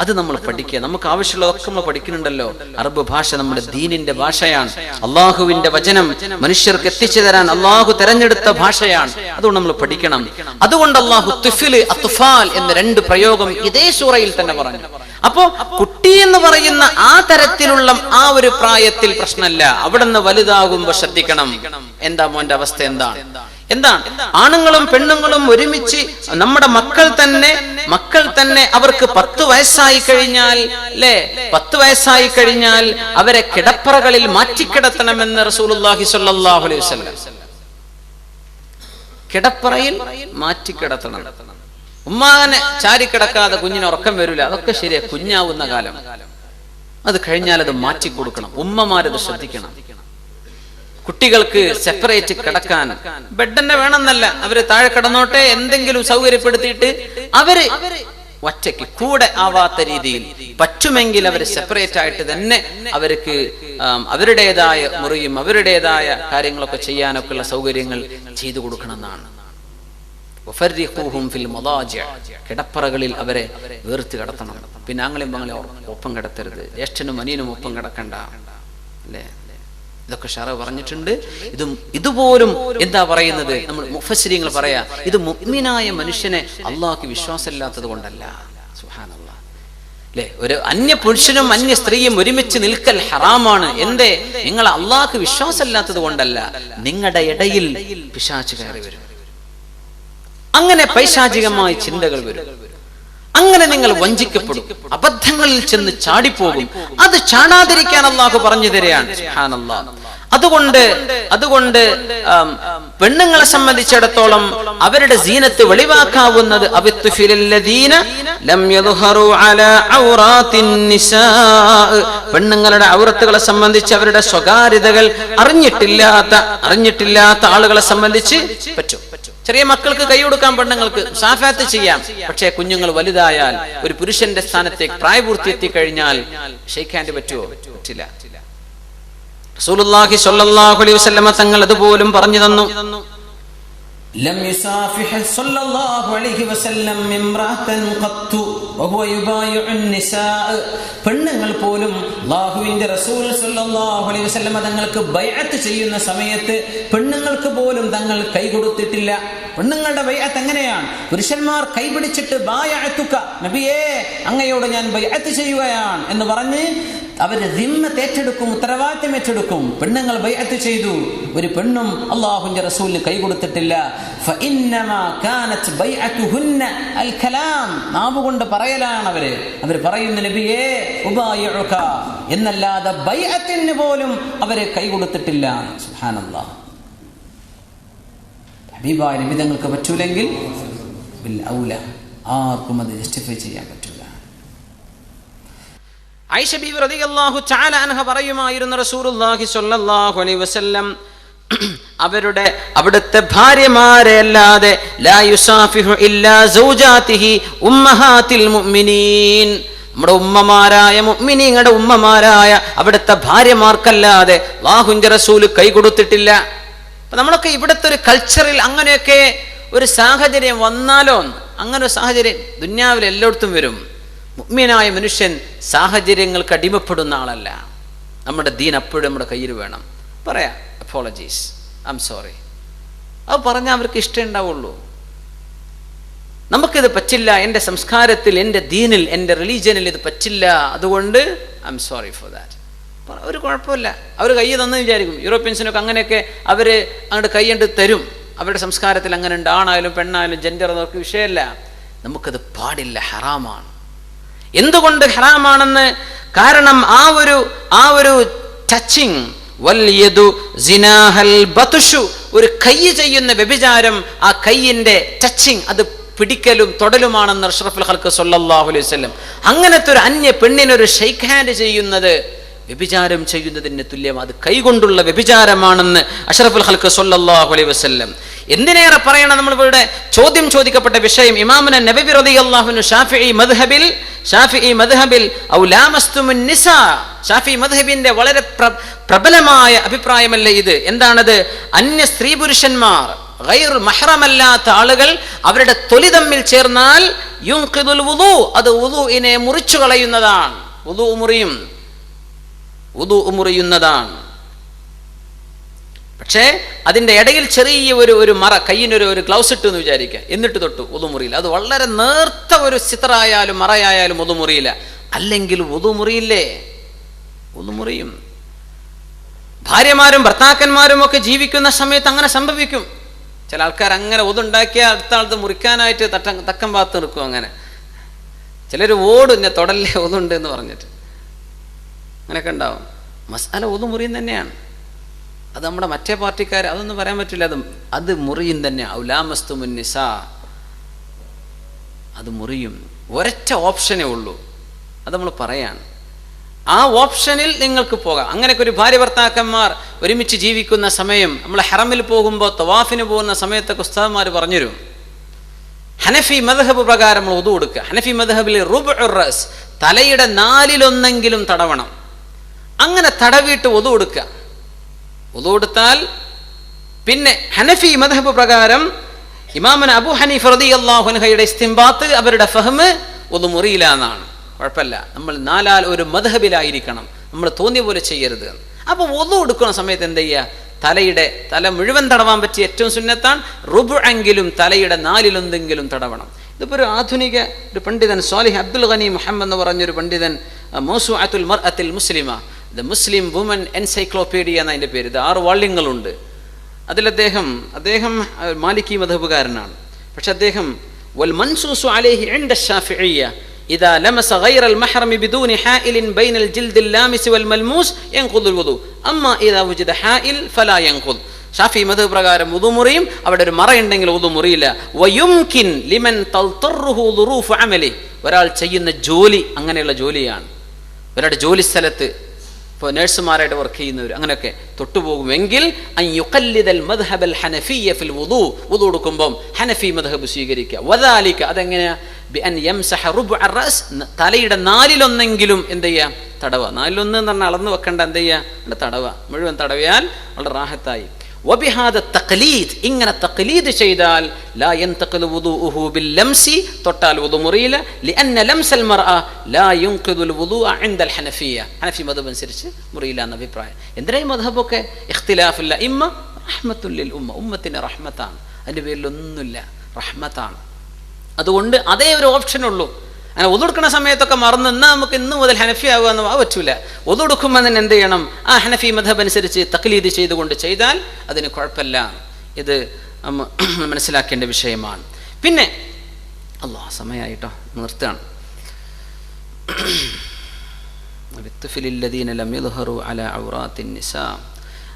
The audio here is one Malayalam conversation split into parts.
അത് നമ്മൾ പഠിക്കുക. നമുക്ക് ആവശ്യമുള്ളതൊക്കെ നമ്മൾ പഠിക്കുന്നുണ്ടല്ലോ. അറബ് ഭാഷ നമ്മുടെ ദീനിന്റെ ഭാഷയാണ്. അള്ളാഹുവിന്റെ വചനം മനുഷ്യർക്ക് എത്തിച്ചു തരാൻ അള്ളാഹു തെരഞ്ഞെടുത്ത ഭാഷയാണ്. അതുകൊണ്ട് നമ്മൾ പഠിക്കണം. അതുകൊണ്ട് അള്ളാഹു എന്ന രണ്ട് പ്രയോഗം ഇതേ സൂറയിൽ തന്നെ പറഞ്ഞു. അപ്പോ കുട്ടി എന്ന് പറയുന്ന ആ തരത്തിലുള്ള ആ ഒരു പ്രായത്തിൽ പ്രശ്നമല്ല. അവിടെ നിന്ന് വലുതാകുമ്പോ ശ്രദ്ധിക്കണം. എന്താ മോന്റെ അവസ്ഥ എന്താണ് എന്താണ്? ആണുങ്ങളും പെണ്ണുങ്ങളും ഒരുമിച്ച് നമ്മുടെ മക്കൾ തന്നെ മക്കൾ തന്നെ അവർക്ക് പത്ത് വയസ്സായി കഴിഞ്ഞാൽ അല്ലേ പത്ത് വയസ്സായി കഴിഞ്ഞാൽ അവരെ കിടപ്പറകളിൽ മാറ്റിക്കിടത്തണമെന്ന് റസൂലുള്ളാഹി സ്വല്ലല്ലാഹു അലൈഹി വസല്ലം. കിടപ്പറയിൽ മാറ്റിക്കിടത്തണം. ഉമ്മാനെ ചാരിക്കിടക്കാതെ കുഞ്ഞിന് ഉറക്കം വരില്ല അതൊക്കെ ശരിയാ കുഞ്ഞാവുന്ന കാലം. അത് കഴിഞ്ഞാൽ അത് മാറ്റി കൊടുക്കണം ഉമ്മമാരത് ശ്രദ്ധിക്കണം. കുട്ടികൾക്ക് സെപ്പറേറ്റ് കിടക്കാൻ. ബെഡ് തന്നെ വേണമെന്നല്ല. അവർ താഴെ കിടന്നോട്ടെ എന്തെങ്കിലും സൗകര്യപ്പെടുത്തിയിട്ട് അവർ ഒറ്റയ്ക്ക് കൂടെ ആവാത്ത രീതിയിൽ പറ്റുമെങ്കിൽ അവർ സെപ്പറേറ്റ് ആയിട്ട് തന്നെ അവർക്ക് അവരുടേതായ മുറിയും അവരുടേതായ കാര്യങ്ങളൊക്കെ ചെയ്യാനൊക്കെ ഉള്ള സൗകര്യങ്ങൾ ചെയ്തു കൊടുക്കണമെന്നാണ്. കിടപ്പറകളിൽ അവരെ വേർത്ത് കിടത്തണം. പിന്നെ ആങ്ങളെയും പങ്ങളെ ഒപ്പം കിടത്തരുത്. ജ്യേഷ്ഠനും അനിയനും ഒപ്പം കിടക്കണ്ട. അല്ലേ? ഇതൊക്കെ ഷറ പറഞ്ഞിട്ടുണ്ട്. ഇതും ഇതുപോലും എന്താ പറയുന്നത്? നമ്മൾ മുഫസ്രീങ്ങൾ പറയാ ഇത് മുഗ്മിനായ മനുഷ്യനെ അള്ളാഹ്ക്ക് വിശ്വാസമില്ലാത്തത് കൊണ്ടല്ല. സുഹാനല്ലാ ഒരു അന്യ പുരുഷനും അന്യ സ്ത്രീയും ഒരുമിച്ച് നിൽക്കൽ ഹറാമാണ്. എന്തേ? നിങ്ങൾ അള്ളാഹ്ക്ക് വിശ്വാസമില്ലാത്തത് കൊണ്ടല്ല. നിങ്ങളുടെ ഇടയിൽ പിശാച്ച് കയറി വരും. അങ്ങനെ പൈശാചികമായ ചിന്തകൾ വരും. അങ്ങനെ നിങ്ങൾ വഞ്ചിക്കപ്പെടും. അബദ്ധങ്ങളിൽ ചെന്ന് ചാടിപ്പോകും. അത് ചാടാതിരിക്കാൻ അള്ളാഹു പറഞ്ഞു തരികയാണ്. അതുകൊണ്ട് അതുകൊണ്ട് പെണ്ണുങ്ങളെ സംബന്ധിച്ചിടത്തോളം അവരുടെ സീനത്ത് വെളിവാക്കാവുന്നത്. പെണ്ണുങ്ങളുടെ ഔറത്തുകളെ സംബന്ധിച്ച് അവരുടെ സ്വകാര്യതകൾ അറിഞ്ഞിട്ടില്ലാത്ത അറിഞ്ഞിട്ടില്ലാത്ത ആളുകളെ സംബന്ധിച്ച് പറ്റും. ചെറിയ മക്കൾക്ക് കൈ കൊടുക്കാൻ പെണ്ണുങ്ങൾക്ക് സാഫാത്ത് ചെയ്യാം. പക്ഷേ കുഞ്ഞുങ്ങൾ വലുതായാൽ ഒരു പുരുഷന്റെ സ്ഥാനത്തേക്ക് പ്രായപൂർത്തി എത്തിക്കഴിഞ്ഞാൽ കഴിഞ്ഞാൽ ഹാൻഡ് പറ്റുമോ പറ്റില്ല. റസൂലുള്ളാഹി സ്വല്ലല്ലാഹു അലൈഹി വസല്ലമ തങ്ങൾ അതുപോലും പറഞ്ഞു തന്നു. لم يصافح صلى الله عليه وسلم امرأة قط وهو يبايع النساء പെണ്ണുങ്ങൾ പോലും അള്ളാഹുവിന്റെ റസൂൽ സല്ലല്ലാഹു അലൈഹി വസല്ലമ തങ്ങൾക്ക് ബൈഅത്ത് ചെയ്യുന്ന സമയത്ത് പെണ്ണുങ്ങൾക്ക് പോലും തങ്ങൾ കൈ കൊടുത്തിട്ടില്ല പെണ്ണുങ്ങളുടെ ബൈഅത്ത് എങ്ങനെയാണ് പുരുഷന്മാർ കൈപിടിച്ചിട്ട് ബായഅത്തുക നബിയേ അങ്ങയോട് ഞാൻ ബൈഅത്ത് ചെയ്യുകയാണ് എന്ന് പറഞ്ഞ് അവർ ദിമ്മത്ത് ഏറ്റെടുക്കും ഉത്തരവാദിത്തം ഏറ്റെടുക്കും. പെണ്ണുങ്ങൾ ബൈഅത്ത് ചെയ്തു. ഒരു പെണ്ണും അള്ളാഹുന്റെ റസൂലിന് കൈ കൊടുത്തിട്ടില്ല. നാവ് കൊണ്ട് പറയലാണ് അവർ. അവർ പറയുന്ന നബിയേ ഉബായിഉക. എന്നല്ലാതെ ബൈഅത്തിന് പോലും അവരെ കൈ കൊടുത്തിട്ടില്ല. സുബ്ഹാനല്ലാഹ് ഹബീബായ നിമിതങ്ങൾക്ക് പറ്റൂലെങ്കിൽ ആർക്കും അത് ജസ്റ്റിഫൈ ചെയ്യാൻ പറ്റൂല ഐഷ ബീവി റളിയല്ലാഹു തആല അൻഹ പറയുമായിരുന്നു റസൂലുള്ളാഹി സ്വല്ലല്ലാഹു അലൈഹി വസല്ലം അവരുടെ അവിടുത്തെ ഭാര്യമാരെ അല്ലാതെ നമ്മുടെ ഉമ്മമാരായ മുഅ്മിനീങ്ങളുടെ ഉമ്മമാരായ അവിടുത്തെ ഭാര്യമാർക്കല്ലാതെ വാഹുഞ്ച റസൂൽ കൈ കൊടുത്തിട്ടില്ല. അപ്പൊ നമ്മളൊക്കെ ഇവിടുത്തെ ഒരു കൾച്ചറിൽ അങ്ങനെയൊക്കെ ഒരു സാഹചര്യം വന്നാലോ അങ്ങനെ ഒരു സാഹചര്യം ദുന്യാവിൽ എല്ലായിടത്തും വരും. മുഗ്മിനായ മനുഷ്യൻ സാഹചര്യങ്ങൾക്ക് അടിമപ്പെടുന്ന ആളല്ല. നമ്മുടെ ദീൻ അപ്പോഴും നമ്മുടെ കയ്യിൽ വേണം. പറയാം അപ്പോളജീസ് ഐ എം സോറി അത് പറഞ്ഞാൽ അവർക്ക് ഇഷ്ടം ഉണ്ടാവുള്ളൂ. നമുക്കിത് പറ്റില്ല. എന്റെ സംസ്കാരത്തിൽ എന്റെ ദീനിൽ എന്റെ റിലീജിയനിൽ ഇത് പറ്റില്ല. അതുകൊണ്ട് I M sorry for that ഒരു കുഴപ്പമില്ല. അവർ കൈ തന്നു വിചാരിക്കും. യൂറോപ്യൻസിനൊക്കെ അങ്ങനെയൊക്കെ അവർ അങ്ങോട്ട് കൈയ്യണ്ട് തരും. അവരുടെ സംസ്കാരത്തിൽ അങ്ങനെ ഉണ്ട്. ആണായാലും പെണ്ണായാലും ജെൻഡർ അതൊക്കെ വിഷയമല്ല. നമുക്കത് പാടില്ല. ഹറാമാണ്. എന്തുകൊണ്ട് ഹറാമാണെന്ന് കാരണം ആ ഒരു ആ ഒരു ടച്ചിങ് വല്യതു ബതുഷു ഒരു കൈ ചെയ്യുന്ന വ്യഭിചാരം ആ കൈയിന്റെ ടച്ചിങ് അത് പിടിക്കലും തൊടലുമാണെന്ന് അഷ്റഫുൽ ഹൽക്ക് സല്ലല്ലാഹു അലൈഹി വസല്ലം. അങ്ങനത്തെ ഒരു അന്യ പെണ്ണിനൊരു ഷെയ്ക്ക് ഹാൻഡ് ചെയ്യുന്നത് വ്യഭിചാരം ചെയ്യുന്നതിന് തുല്യം അത് കൈകൊണ്ടുള്ള വ്യഭിചാരമാണെന്ന് അഷറഫുൽ ഹൽക്ക് സല്ലല്ലാഹു അലൈഹി വസല്ലം. എന്തിനേറെ പറയണം നമ്മൾ ഇവിടെ ചോദ്യം ചോദിക്കപ്പെട്ട വിഷയം? ഇമാമുന നബി റളിയല്ലാഹു ഷാഫിഈ മദ്ഹബിൽ ഷാഫിഈ മദ്ഹബിൽ ഔലാമസ്തുമുൻ ലാമസ്തുമുൻ നിസാ. ഷാഫി മദ്ഹബിന്റെ വളരെ പ്രബലമായ അഭിപ്രായമല്ലേ ഇത്? എന്താണത്? അന്യ സ്ത്രീ പുരുഷന്മാർ ഗൈർ മഹ്റമല്ലാത്ത ആളുകൾ അവരുടെ തൊലി തമ്മിൽ ചേർന്നാൽ യുൻഖിദുൽ വുദു അത് വുദുഇനെ മുറിച്ചു കളയുന്നതാണ് വുദു മുറിയും വുദു മുറിയുന്നതാണ്. പക്ഷേ അതിന്റെ ഇടയിൽ ചെറിയ ഒരു ഒരു മറ കയ്യിനൊരു ഒരു ഗ്ലൗസ് ഇട്ടു എന്ന് വിചാരിക്കുക. എന്നിട്ട് തൊട്ടു ഉതുമുറിയില്ല അത് വളരെ നേർത്ത ഒരു ചിത്രമായാലും മറയായാലും ഉതുമുറിയില്ല അല്ലെങ്കിൽ ഉതുമുറിയില്ലേ ഉതുമുറിയും ഭാര്യമാരും ഭർത്താക്കന്മാരും ഒക്കെ ജീവിക്കുന്ന സമയത്ത് അങ്ങനെ സംഭവിക്കും. ചില ആൾക്കാർ അങ്ങനെ ഒതുണ്ടാക്കിയ അടുത്ത ആൾ മുറിക്കാനായിട്ട് തട്ടം തക്കം ഭാഗത്ത് നിൽക്കും അങ്ങനെ. ചിലർ ഓടും എന്നെ തൊടല്ലേ ഒതുണ്ട് എന്ന് പറഞ്ഞിട്ട്. അങ്ങനെയൊക്കെ ഉണ്ടാവും. മസാല ഒതുമുറിയും തന്നെയാണ്. അത് നമ്മുടെ മറ്റേ പാർട്ടിക്കാർ അതൊന്നും പറയാൻ പറ്റില്ല. അത് അത് മുറിയും തന്നെ. ഔലാമസ്തു മുന്നിസ അത് മുറിയും. ഒരൊറ്റ ഓപ്ഷനേ ഉള്ളൂ. അത് നമ്മൾ പറയാണ്. ആ ഓപ്ഷനിൽ നിങ്ങൾക്ക് പോകാം. അങ്ങനെയൊക്കെ ഒരു ഭാര്യ ഭർത്താക്കന്മാർ ഒരുമിച്ച് ജീവിക്കുന്ന സമയം നമ്മൾ ഹറമിൽ പോകുമ്പോൾ തവാഫിന് പോകുന്ന സമയത്തൊക്കെ ഉസ്താദന്മാർ പറഞ്ഞുതരും. ഹനഫി മദഹബ് പ്രകാരം നമ്മൾ ഒതു കൊടുക്കുക. ഹനഫി മദഹബിൽ റുബ് റസ് തലയുടെ നാലിലൊന്നെങ്കിലും തടവണം. അങ്ങനെ തടവിയിട്ട് ഒതു കൊടുക്കുക. ഒതു കൊടുത്താൽ പിന്നെ ഹനഫി മധബ് പ്രകാരം ഇമാമൻ അബു ഹനീഫ് റതി അള്ളാഹുൻഹയുടെ ഇസ്തിംബാത്ത് അവരുടെ ഫഹ്മ് ഒതു മുറിയില്ല എന്നാണ് കുഴപ്പമില്ല. നമ്മൾ നാലാൽ ഒരു മധബിലായിരിക്കണം നമ്മൾ തോന്നിയ പോലെ ചെയ്യരുത് അപ്പോൾ ഒതു കൊടുക്കുന്ന സമയത്ത് എന്ത് ചെയ്യുക? തലയുടെ തല മുഴുവൻ തടവാൻ പറ്റിയ ഏറ്റവും സുന്നത്താണ്. റുബു എങ്കിലും തലയുടെ നാലിലൊന്തെങ്കിലും തടവണം. ഇതിപ്പോൾ ഒരു ആധുനിക ഒരു പണ്ഡിതൻ സ്വാലിഹ് അബ്ദുൽ ഗനി മുഹമ്മദ് എന്ന് പറഞ്ഞൊരു പണ്ഡിതൻ മോസു അത്തുൽ മർ അത്തിൽ മുസ്ലിമ ദ മുസ്ലിം വുമൻ എൻസൈക്ലോപീഡിയ എന്ന അതിന്റെ പേര്. ഇത് ആറ് വാള്യങ്ങളുണ്ട്. അതിൽ അദ്ദേഹം അദ്ദേഹം മാലിക്കി മധബുകാരനാണ് പക്ഷെ അദ്ദേഹം വൽ മൻസൂസു അലൈഹി ഇൻഡ ഷാഫിഇയ്യ ഇദാ ലമസ ഗൈറൽ അൽ മഹ്റമി ബിദൂനി ഹായിലിൻ ബൈനൽ ജിൽദിൽ ലാമിസ് വൽ മൽമൂസ് യൻഖുദുൽ വുദു. അമ്മാ ഇദാ വജദ ഹാഇൽ ഫലാ യൻഖുദ്. ഷാഫി മത് പ്രകാരം ഉതു മുറിയും അവിടെ ഒരു മറ മറയുണ്ടെങ്കിൽ ഉതു മുറിയില്ല. വയുംകിൻ ലിമൻ അമലി. ഒരാൾ ചെയ്യുന്ന ജോലി അങ്ങനെയുള്ള ജോലിയാണ്. ഒരാളുടെ ജോലി സ്ഥലത്ത് ഇപ്പോൾ നഴ്സുമാരായിട്ട് വർക്ക് ചെയ്യുന്നവർ അങ്ങനെയൊക്കെ തൊട്ടുപോകുമെങ്കിൽ അൻ യുഖല്ലിദൽ മദ്ഹബൽ ഫിൽ കൊടുക്കുമ്പം ഹനഫി മദ്ഹബ് സ്വീകരിക്കുക. വദാലിക അതെങ്ങനെയാ? ബി അൻ യംസഹ തലയുടെ നാലിലൊന്നെങ്കിലും എന്ത് ചെയ്യുക തടവ. നാലിലൊന്ന് എന്ന് പറഞ്ഞാൽ അളന്ന് വെക്കേണ്ട എന്ത് ചെയ്യുക തടവ. മുഴുവൻ തടവയാൽ വളരെ റാഹത്തായി. വബിഹാദ തഖ്ലീദ്. ഇങ്ങനെ തഖ്ലീദ് ചെയ്താൽ ലാ യൻതഖിൽ വുദൂഉഹു ബിൽ ലംസി തൊട്ടാൽ വുദു മുറിയില്ല. ലിഅന്ന ലംസൽ മർഅ ലാ യുൻഖിദുൽ വുദൂഅ ഇൻദൽ ഹനഫിയ ഹനഫി മദ്ഹബ് അനുസരിച്ച് മുറിയില്ല എന്ന അഭിപ്രായം. എന്തിനാ ഈ മദ്ഹബൊക്കെ ഇഖ്തിലാഫില്ല ഇമ്മ റഹ്മത്തുല്ലിൽ ഉമ്മ. ഉമ്മത്തിന് റഹ്മത്താണ്. അതിന്റെ പേരിലൊന്നുമില്ല. റഹ്മത്താണ്. അതുകൊണ്ട് അതേ ഒരു ഓപ്ഷൻ ഉള്ളൂ അങ്ങനെ ഒതുടുക്കുന്ന സമയത്തൊക്കെ മറന്ന് എന്നാൽ നമുക്ക് ഇന്ന് മുതൽ ഹനഫി ആകുമെന്നും ആ പറ്റൂല. ഒതുടുക്കുമ്പോൾ തന്നെ എന്ത് ചെയ്യണം? ആ ഹനഫി മധബ് അനുസരിച്ച് തക്ലീദ് ചെയ്തുകൊണ്ട് ചെയ്താൽ അതിന് കുഴപ്പമില്ല. ഇത് മനസ്സിലാക്കേണ്ട വിഷയമാണ്. പിന്നെ അല്ലോ സമയമായിട്ടോ നിർത്തുകയാണ്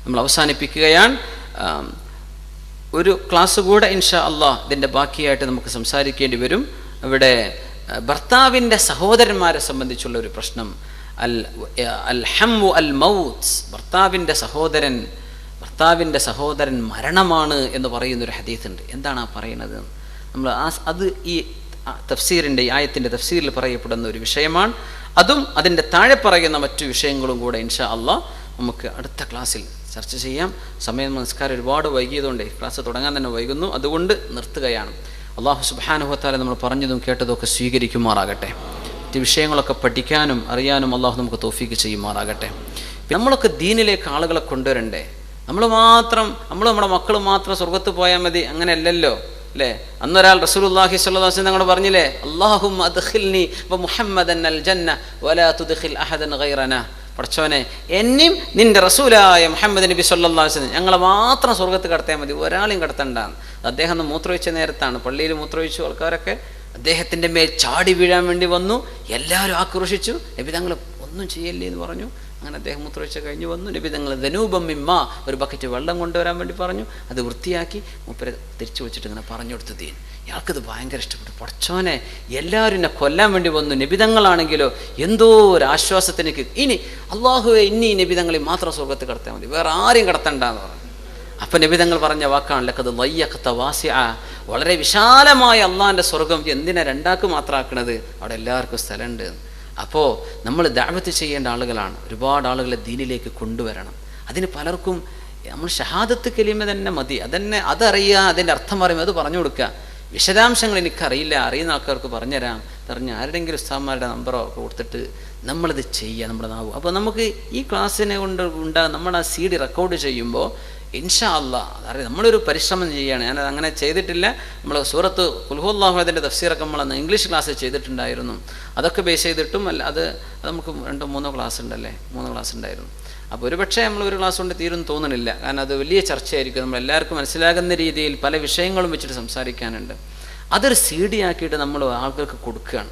നമ്മൾ അവസാനിപ്പിക്കുകയാണ്. ഒരു ക്ലാസ് കൂടെ ഇൻഷാ അള്ളാഹ് ഇതിന്റെ ബാക്കിയായിട്ട് നമുക്ക് സംസാരിക്കേണ്ടി വരും. അവിടെ ഭർത്താവിന്റെ സഹോദരന്മാരെ സംബന്ധിച്ചുള്ള ഒരു പ്രശ്നം. അൽ അൽ ഹംവു അൽ മൗത്ത്. ഭർത്താവിന്റെ സഹോദരൻ ഭർത്താവിന്റെ സഹോദരൻ മരണമാണ് എന്ന് പറയുന്നൊരു ഹദീത്തുണ്ട് എന്താണ് ആ പറയുന്നത്? നമ്മൾ ആ അത് ഈ തഫ്സീറിന്റെ ആയത്തിന്റെ തഫ്സീറിൽ പറയപ്പെടുന്ന ഒരു വിഷയമാണ്. അതും അതിന്റെ താഴെ പറയുന്ന മറ്റു വിഷയങ്ങളും കൂടെ ഇൻഷാ അള്ളാഹ് നമുക്ക് അടുത്ത ക്ലാസ്സിൽ ചർച്ച ചെയ്യാം. സമയം നമസ്കാരം ഒരുപാട് വൈകിയതുകൊണ്ട് ക്ലാസ് തുടങ്ങാൻ തന്നെ വൈകുന്നു. അതുകൊണ്ട് നിർത്തുകയാണ്. അള്ളാഹു സുബാനുഹത്താലെ നമ്മൾ പറഞ്ഞതും കേട്ടതും ഒക്കെ സ്വീകരിക്കുമാറാകട്ടെ. മറ്റ് വിഷയങ്ങളൊക്കെ പഠിക്കാനും അറിയാനും അള്ളാഹു നമുക്ക് തോഫീക്ക് ചെയ്യുമാറാകട്ടെ. നമ്മളൊക്കെ ദീനിലേക്ക് ആളുകളെ കൊണ്ടുവരണ്ടേ? നമ്മൾ മാത്രം നമ്മൾ നമ്മുടെ മക്കൾ മാത്രം സ്വർഗത്ത് പോയാൽ മതി അങ്ങനെയല്ലല്ലോ അല്ലേ? അന്നൊരാൾ റസൂലുള്ളാഹി സ്വല്ലാസ് ഞങ്ങൾ പറഞ്ഞില്ലേ അള്ളാഹു മുഹമ്മദൻ അൽ ജന്ന വലാ തുദ്ഖിൽ അഹദൻ ഗൈറന. പഠിച്ചവനെ എന്നെയും നിന്റെ റസൂലായ മുഹമ്മദ് നബി സല്ലാ വസല്ലം ഞങ്ങളെ മാത്രം സ്വർഗത്ത് കടത്തിയാൽ മതി ഒരാളെയും കടത്തണ്ടാന്ന്. അദ്ദേഹം ഒന്ന് മൂത്രമൊഴിച്ച നേരത്താണ്. പള്ളിയിൽ മൂത്രമൊഴിച്ചു ആൾക്കാരൊക്കെ അദ്ദേഹത്തിന്റെ മേൽ ചാടി വീഴാൻ വേണ്ടി വന്നു എല്ലാവരും ആക്രോശിച്ചു. നബി തങ്ങൾ ഒന്നും ചെയ്യല്ലേ എന്ന് പറഞ്ഞു. അങ്ങനെ അദ്ദേഹം മൂത്രമൊഴിച്ച കഴിഞ്ഞ് വന്നു. നബി തങ്ങൾ ധനൂപം മിമ്മ ഒരു ബക്കറ്റ് വെള്ളം കൊണ്ടുവരാൻ വേണ്ടി പറഞ്ഞു. അത് വൃത്തിയാക്കി മൂപ്പരെ തിരിച്ചു വെച്ചിട്ട് ഇങ്ങനെ പറഞ്ഞു കൊടുത്തു ദീൻ ഇയാൾക്കത് ഭയങ്കര ഇഷ്ടപ്പെട്ടു. പൊടച്ചോനെ എല്ലാവരും എന്നെ കൊല്ലാൻ വേണ്ടി വന്നു. നിബിതങ്ങളാണെങ്കിലോ എന്തോ ഒരു ആശ്വാസത്തിന് ഇനി അള്ളാഹുവെ ഇനി ഈ നിബിതങ്ങളിൽ മാത്രം സ്വർഗത്ത് കടത്താൽ മതി. വേറെ ആരെയും കടത്തണ്ടെന്ന് പറഞ്ഞു. അപ്പം നിബിതങ്ങൾ പറഞ്ഞ വാക്കാണല്ലോ അത് വയ്യക്കത്ത വാസ്യ വളരെ വിശാലമായ അള്ളാഹിന്റെ സ്വർഗം എന്തിനാ രണ്ടാക്ക് മാത്രമാക്കണത്? അവിടെ എല്ലാവർക്കും സ്ഥലമുണ്ട്. അപ്പോൾ നമ്മൾ ദാവത്ത് ചെയ്യേണ്ട ആളുകളാണ്. ഒരുപാട് ആളുകളെ ദീനിലേക്ക് കൊണ്ടുവരണം. അതിന് പലർക്കും നമ്മൾ ഷഹാദത്ത് കലിമ തന്നെ മതി. അതന്നെ അതറിയുക അതിന്റെ അർത്ഥം അറിയുമ്പോൾ അത് പറഞ്ഞു കൊടുക്കുക. വിശദാംശങ്ങൾ എനിക്കറിയില്ല. അറിയുന്ന ആൾക്കാർക്ക് പറഞ്ഞുതരാം. പറഞ്ഞ് ആരുടെങ്കിലും ഉസ്താന്മാരുടെ നമ്പറോ കൊടുത്തിട്ട് നമ്മളിത് ചെയ്യുക നമ്മുടെ നാവ് അപ്പോൾ നമുക്ക് ഈ ക്ലാസ്സിനെ കൊണ്ട് ഉണ്ടാകും നമ്മൾ ആ സി ഡി റെക്കോർഡ് ചെയ്യുമ്പോൾ ഇൻഷാ അല്ലാ അതറിയാം നമ്മളൊരു പരിശ്രമം ചെയ്യുകയാണ്. ഞാനത് അങ്ങനെ ചെയ്തിട്ടില്ല. നമ്മൾ സൂറത്ത് കുൽഹുല്ലാഹുദിന്റെ തഫ്സീറൊക്കെ നമ്മൾ അന്ന് ഇംഗ്ലീഷ് ക്ലാസ് ചെയ്തിട്ടുണ്ടായിരുന്നു. അതൊക്കെ ബേസ് ചെയ്തിട്ടും അല്ല അത് നമുക്ക് രണ്ടോ മൂന്നോ ക്ലാസ് ഉണ്ടല്ലേ? മൂന്നോ ക്ലാസ് ഉണ്ടായിരുന്നു. അപ്പോൾ ഒരു പക്ഷേ നമ്മൾ ഒരു ക്ലാസ് കൊണ്ട് തീരും തോന്നണില്ല. കാരണം അത് വലിയ ചർച്ചയായിരിക്കും. നമ്മൾ എല്ലാവർക്കും മനസ്സിലാകുന്ന രീതിയിൽ പല വിഷയങ്ങളും വെച്ചിട്ട് സംസാരിക്കാനുണ്ട്. അതൊരു സി ഡി ആക്കിയിട്ട് നമ്മൾ ആൾക്കാർക്ക് കൊടുക്കുകയാണ്.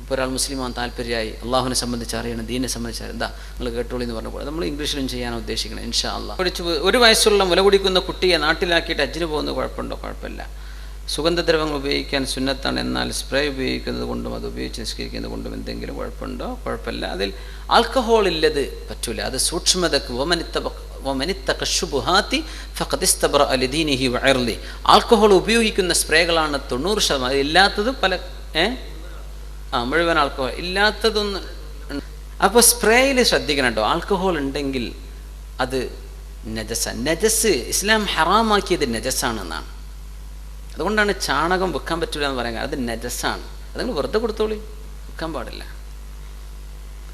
ഇപ്പോൾ ഒരാൾ മുസ്ലിമാൻ താല്പര്യമായി. അള്ളാഹുവിനെ സംബന്ധിച്ച് അറിയണം ദീനെ സംബന്ധിച്ച്. എന്താ നിങ്ങൾ കേട്ടോളി എന്ന് പറഞ്ഞപ്പോൾ നമ്മൾ ഇംഗ്ലീഷിലും ചെയ്യാൻ ഉദ്ദേശിക്കണം ഇൻഷാ അള്ളാഹ് ഒരു വയസ്സുള്ള മുല കുടിക്കുന്ന കുട്ടിയെ നാട്ടിലാക്കിയിട്ട് അജ്ജിന് പോകുന്നത് കുഴപ്പമുണ്ടോ? കുഴപ്പമില്ല. സുഗന്ധദ്രവങ്ങൾ ഉപയോഗിക്കാൻ സുന്നത്താണ് എന്നാൽ സ്പ്രേ ഉപയോഗിക്കുന്നത് കൊണ്ടും അത് ഉപയോഗിച്ച് നിസ്കരിക്കുന്നത് കൊണ്ടും എന്തെങ്കിലും കുഴപ്പമുണ്ടോ? കുഴപ്പമില്ല. അതിൽ ആൽക്കഹോൾ ഇല്ലത് പറ്റൂല. അത് സൂക്ഷ്മതക്ക് ആൽക്കഹോൾ ഉപയോഗിക്കുന്ന സ്പ്രേകളാണ് തൊണ്ണൂറ് ശതമാനം. ഇല്ലാത്തത് പല ഏ? ആ മുഴുവൻ ആൽക്കഹോൾ ഇല്ലാത്തതൊന്ന് അപ്പോൾ സ്പ്രേയിൽ ശ്രദ്ധിക്കണം കേട്ടോ ആൽക്കഹോൾ ഉണ്ടെങ്കിൽ അത് നജസ. നജസ് ഇസ്ലാം ഹറാമാക്കിയത് നജസ്സാണെന്നാണ് അതുകൊണ്ടാണ് ചാണകം വെക്കാൻ പറ്റില്ല എന്ന് പറയാൻ അത് നജസാണ് അത് നിങ്ങൾ വെറുതെ കൊടുത്തോളി. വെക്കാൻ പാടില്ല.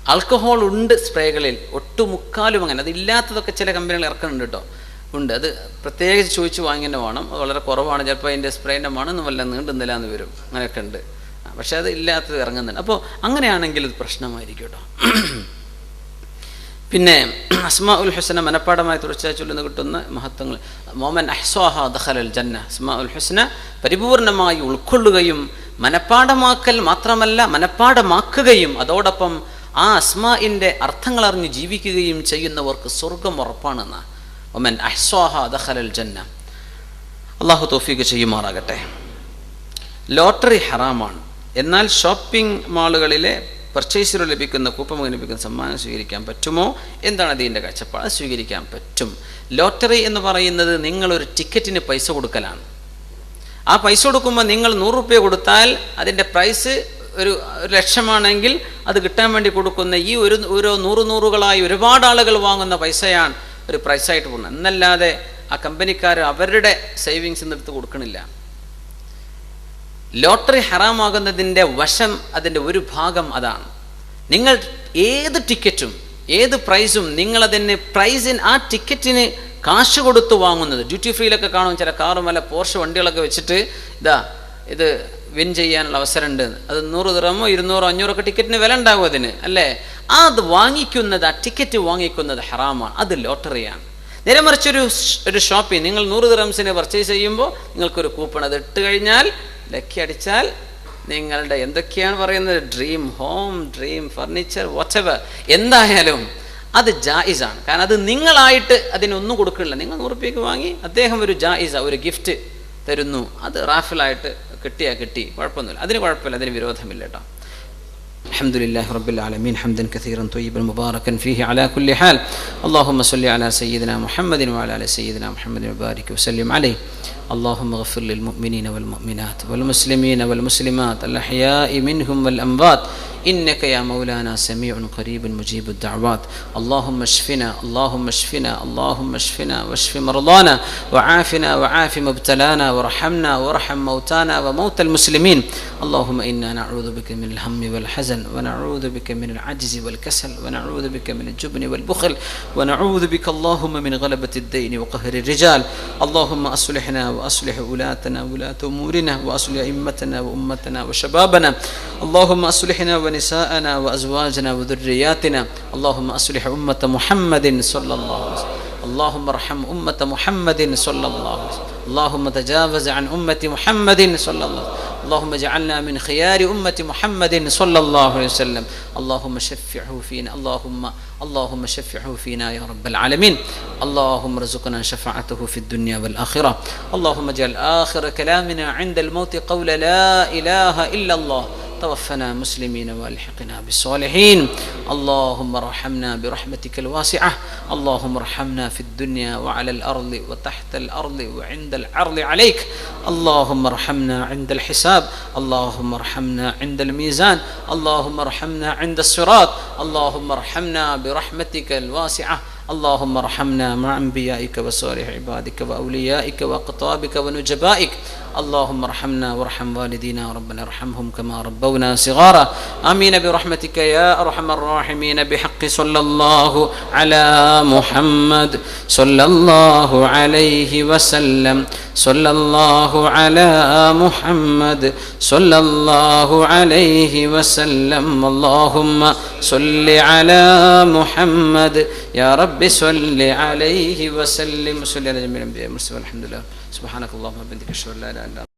ആൽക്കഹോൾ ഉണ്ട് സ്പ്രേകളിൽ. ഒട്ടുമുക്കാലും അങ്ങനെ. അതില്ലാത്തതൊക്കെ ചില കമ്പനികൾ ഇറക്കുന്നുണ്ട് കേട്ടോ. ഉണ്ട്. അത് പ്രത്യേകിച്ച് ചോദിച്ച് വാങ്ങിന്റെ വേണം അത് വളരെ കുറവാണ്. ചിലപ്പോൾ അതിന്റെ സ്പ്രേന്റെ മണമൊന്നും വല്ല നീണ്ടുന്നില്ല എന്ന് വരും. അങ്ങനെയൊക്കെ ഉണ്ട്. പക്ഷേ അത് ഇല്ലാത്തത് ഇറങ്ങുന്നുണ്ട്. അപ്പോൾ അങ്ങനെയാണെങ്കിൽ ഇത് പ്രശ്നമായിരിക്കും കേട്ടോ. പിന്നെ അസ്മാ ഉൽ ഹുസന മനപ്പാടമായി തുടർച്ചയായി ചൊല്ലുന്ന കിട്ടുന്ന മഹത്വങ്ങൾ. മോമൻ അഹ്സ്വാഹ ദഖലൽ ജന്ന. അസ്മാ ഉൽ ഹുസന പരിപൂർണമായി ഉൾക്കൊള്ളുകയും മനപ്പാടമാക്കൽ മാത്രമല്ല മനപ്പാടമാക്കുകയും അതോടൊപ്പം ആ അസ്മാഇന്റെ അർത്ഥങ്ങൾ അറിഞ്ഞ് ജീവിക്കുകയും ചെയ്യുന്നവർക്ക് സ്വർഗം ഉറപ്പാണെന്ന്. ഒമൻ അഹ്സ്വാഹ ദഖലൽ ജന്ന. അള്ളാഹു തോഫീക്ക് ചെയ്യുമാറാകട്ടെ. ലോട്ടറി ഹറാമാണ്. എന്നാൽ ഷോപ്പിംഗ് മാളുകളിലെ പർച്ചേസിലോ ലഭിക്കുന്ന കൂപ്പമുഖം ലഭിക്കുന്ന സമ്മാനം സ്വീകരിക്കാൻ പറ്റുമോ? എന്താണ് അതിന്റെ കാഴ്ചപ്പാട് സ്വീകരിക്കാൻ പറ്റും. ലോട്ടറി എന്ന് പറയുന്നത് നിങ്ങളൊരു ടിക്കറ്റിന് പൈസ കൊടുക്കലാണ്. ആ പൈസ കൊടുക്കുമ്പോൾ നിങ്ങൾ നൂറ് റുപ്യ കൊടുത്താൽ അതിന്റെ പ്രൈസ് ഒരു ഒരു ലക്ഷമാണെങ്കിൽ അത് കിട്ടാൻ വേണ്ടി കൊടുക്കുന്ന ഈ ഒരു ഓരോ നൂറ് നൂറുകളായി ഒരുപാട് ആളുകൾ വാങ്ങുന്ന പൈസയാണ് ഒരു പ്രൈസായിട്ട് പോകുന്നത് എന്നല്ലാതെ ആ കമ്പനിക്കാർ അവരുടെ സേവിങ്സ് എടുത്ത് കൊടുക്കണില്ല. ലോട്ടറി ഹറാമാകുന്നതിന്റെ വശം അതിന്റെ ഒരു ഭാഗം അതാണ്. നിങ്ങൾ ഏത് ടിക്കറ്റും ഏത് പ്രൈസും നിങ്ങളതിന് പ്രൈസിന് ആ ടിക്കറ്റിന് കാശ് കൊടുത്ത് വാങ്ങുന്നത്. ഡ്യൂട്ടി ഫ്രീയിലൊക്കെ കാണും ചില കാറും വല്ല പോർഷ് വണ്ടികളൊക്കെ വെച്ചിട്ട് ഇതാ ഇത് വിൻ ചെയ്യാനുള്ള അവസരമുണ്ട്. അത് നൂറ് ദിറമോ ഇരുന്നൂറോ അഞ്ഞൂറൊക്കെ ടിക്കറ്റിന് വില ഉണ്ടാകും അതിന് അല്ലേ? അത് വാങ്ങിക്കുന്നത് ആ ടിക്കറ്റ് വാങ്ങിക്കുന്നത് ഹറാമാണ്. അത് ലോട്ടറിയാണ്. നേരെ മറിച്ചൊരു ഒരു ഷോപ്പിംഗ് നിങ്ങൾ നൂറ് ദിറംസിന് പർച്ചേസ് ചെയ്യുമ്പോൾ നിങ്ങൾക്കൊരു കൂപ്പൺ അത് ഇട്ട് കഴിഞ്ഞാൽ ലക്കി അടിച്ചാൽ നിങ്ങളുടെ എന്തൊക്കെയാണ് പറയുന്നത് dream home dream furniture whatever എന്തായാലും അത് ജായിസാണ് കാരണം അത് നിങ്ങളായിട്ട് അതിനൊന്നും കൊടുക്കണില്ല നിങ്ങൾ നൂറുപ്യക്ക് വാങ്ങി അദ്ദേഹം ഒരു ജായിസ ഒരു ഗിഫ്റ്റ് തരുന്നു അത് റാഫിലായിട്ട് കിട്ടിയാ കിട്ടി കുഴപ്പമൊന്നുമില്ല അതിന് കുഴപ്പമില്ല അതിന് വിരോധമില്ല കേട്ടോ الحمد لله رب العالمين حمدا كثيرا طيبا مباركا فيه على كل حال اللهم صل على سيدنا محمد وعلى ال سيدنا محمد وبارك وسلم عليه اللهم اغفر للمؤمنين والمؤمنات والمسلمين والمسلمات الأحياء منهم والأموات. إنك يا مولانا سميع قريب مجيب الدعوات. اللهم اشفنا اللهم اشفنا اللهم اشفنا واشف مرضانا. وعافنا وعاف مبتلانا. وارحمنا وارحم موتانا وموتى المسلمين. اللهم إنا نعوذ بك من الهم والحزن ونعوذ بك من العجز والكسل ونعوذ بك من الجبن والبخل ونعوذ بك اللهم من غلبة الدين وقهر الرجال. اللهم أصلحنا وأصلح ولاتنا ولاة أمورنا وأصلح أئمتنا وأمتنا وشبابنا. اللهم أصلحنا ونساءنا وأزواجنا وذرياتنا. اللهم أصلح أمة محمد صلى الله عليه وسلم. اللهم ارحم أمة محمد صلى الله عليه وسلم. اللهم تجاوز عن أمة محمد صلى الله عليه وسلم. اللهم اجعلنا من خيار أمة محمد صلى الله عليه وسلم. اللهم شفعه فينا اللهم اللهم شفعه فينا يا رب العالمين. اللهم ارزقنا شفاعته في الدنيا والآخرة. اللهم اجعل آخر كلامنا عند الموت قول لا إله إلا الله. توفنا مسلمين والحقنا بالصالحين. اللهم ارحمنا برحمتك الواسعة. اللهم ارحمنا في الدنيا وعلى الأرض وتحت الأرض وعند العرض عليك. اللهم ارحمنا عند الحساب. اللهم ارحمنا عند الميزان. اللهم ارحمنا عند الصراط. اللهم ارحمنا برحمتك الواسعة. اللهم ارحمنا مع أنبيائك وصالح عبادك وأوليائك وأقطابك ونجبائك. اللهم ارحمنا وارحم والدينا ربنا ارحمهم كما ربونا صغارا آمين برحمتك يا أرحم الراحمين بحق صلى الله على محمد صلى الله عليه وسلم صلى الله على محمد صلى الله عليه وسلم اللهم صل على محمد يا رب صل عليه وسلم صل على جميع الانبياء والمرسلين والحمد لله Subhanakallahumma bendike şer la ilahe